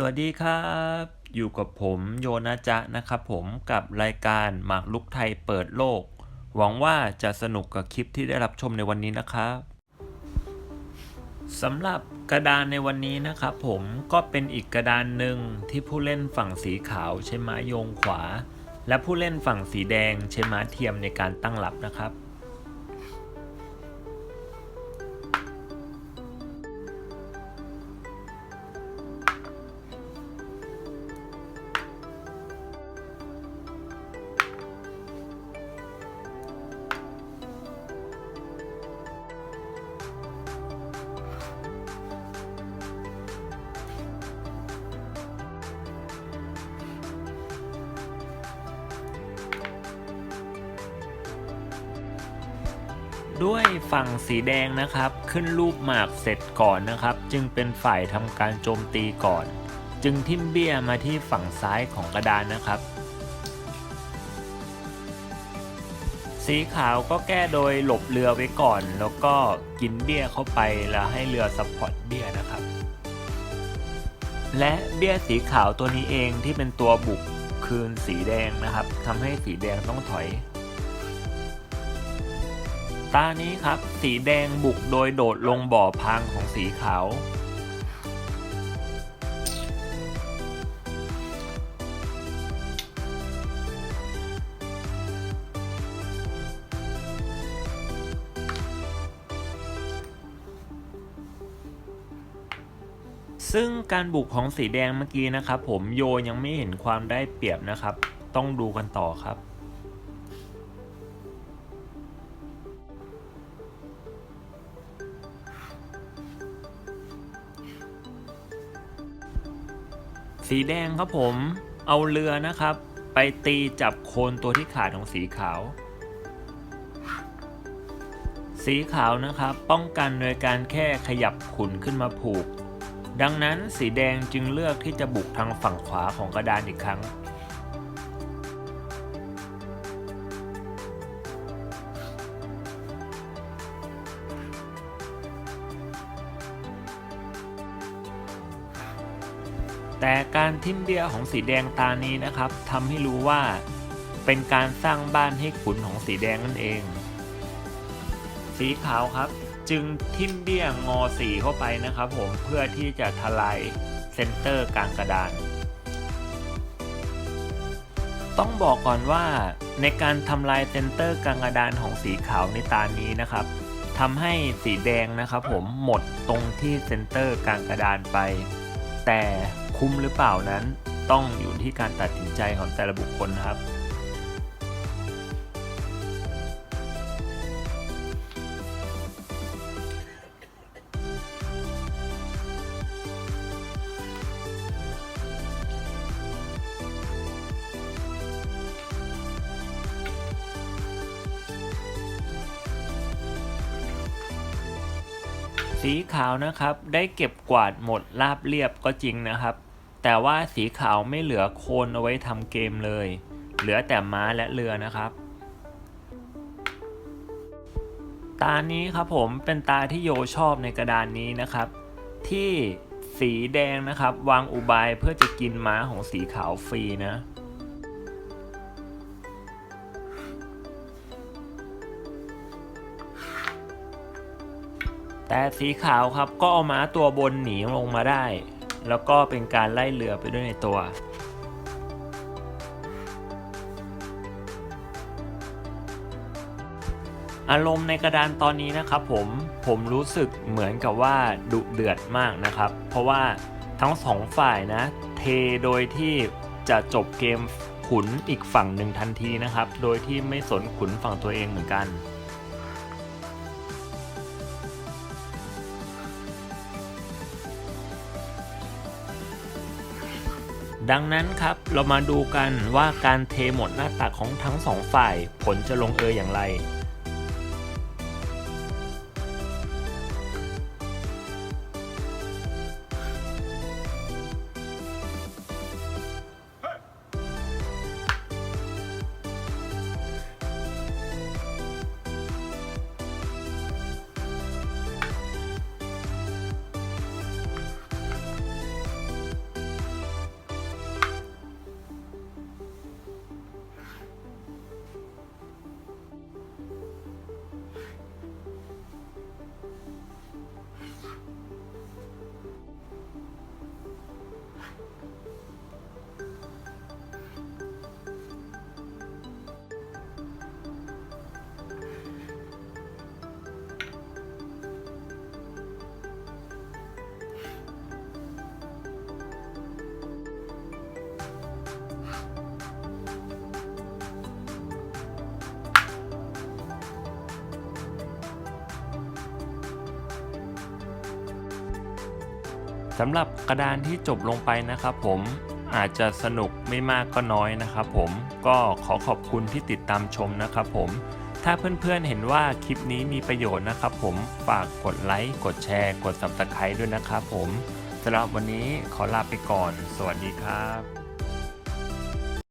สวัสดีครับ อยู่กับผมโยนาจะนะครับผมกับรายการหมากลุกไทยเปิดโลก หวังว่าจะสนุกกับคลิปที่ได้รับชมในวันนี้นะครับสำหรับกระดานในวันนี้นะครับผมก็เป็นอีกกระดานหนึ่งที่ผู้เล่นฝั่งสีขาวใช้ม้าโยงขวา และผู้เล่นฝั่งสีแดงใช้ม้าเทียมในการตั้งรับนะครับ ด้วยฝั่งสีแดงนะครับ ขึ้นรูปหมากเสร็จก่อนนะครับ จึงเป็นฝ่ายทำการโจมตีก่อน จึงทิ่มเบี้ยมาที่ฝั่งซ้ายของกระดานนะครับ สีขาวก็แก้โดยหลบเรือไว้ก่อน แล้วก็กินเบี้ยเข้าไปแล้วให้เรือซัพพอร์ตเบี้ยนะครับ และเบี้ยสีขาวตัวนี้เองที่เป็นตัวบุกคืนสีแดงนะครับทำให้สีแดงต้องถอย ตานี้ครับ สีแดงบุกโดยโดดลงบ่อพังของสีขาว ซึ่งการบุกของสีแดงเมื่อกี้นะครับ ผมโยยังไม่เห็นความได้เปรียบนะครับ ต้องดูกันต่อครับ สีแดงครับผมเอาเรือนะครับ ไปตีจับโคนตัวที่ขาดของสีขาว สีขาวนะครับ ป้องกันโดยการแค่ขยับขุนขึ้นมาผูก ดังนั้นสีแดงจึงเลือกที่จะบุกทางฝั่งขวาของกระดานอีกครั้ง แต่การทิมเบี้ยของสีแดงตานี้นะครับทำให้รู้ว่า เป็นการสร้างบ้านให้ขุนของสีแดงนั่นเอง สีขาวครับ จึงทิมเบี้ยงอสีเข้าไปนะครับผมเพื่อที่จะทลายเซนเตอร์กลางกระดาน ต้องบอกก่อนว่าในการทำลายเซนเตอร์กลางกระดานของสีขาวในตานี้นะครับทำให้สีแดงนะครับผมหมดตรงที่เซนเตอร์กลางกระดานไป แต่ คุ้มหรือเปล่านั้น ต้องอยู่ที่การตัดสินใจของแต่ละบุคคลครับสีขาวนะครับ ได้เก็บกวาดหมดราบเรียบก็จริงนะครับ แต่ว่าสีขาวไม่เหลือโคนเอาไว้ทำเกมเลย เหลือแต่ม้าและเรือนะครับ ตานี้ครับผมเป็นตาที่โยชอบในกระดานนี้นะครับ ที่สีแดงนะครับ วางอุบายเพื่อจะกินม้าของสีขาวฟรีนะแต่สีขาวครับก็เอาม้าตัวบนหนีลงมาได้ แล้วก็เป็นการไล่เรือไปด้วยในตัว อารมณ์ในกระดานตอนนี้นะครับผมผมรู้สึกเหมือนกับว่าดุเดือดมากนะครับ เพราะว่าทั้งสองฝ่ายนะ เทโดยที่จะจบเกมขุนอีกฝั่งหนึ่งทันทีนะครับ โดยที่ไม่สนขุนฝั่งตัวเองเหมือนกัน ดังนั้นครับเรามาดูกันว่าการเทหมดหน้าตักของทั้งสองฝ่าย ผลจะลงเอยอย่างไร สำหรับกระดานที่จบลงไปนะครับผมอาจจะสนุกไม่มากก็น้อยนะครับผมก็ขอขอบคุณที่ติดตามชมนะครับผมถ้าเพื่อนๆเห็นว่าคลิปนี้มีประโยชน์นะครับผมฝากกดไลค์กดแชร์ กด Subscribe ด้วยนะครับผมสำหรับวันนี้ขอลาไปก่อน สวัสดีครับ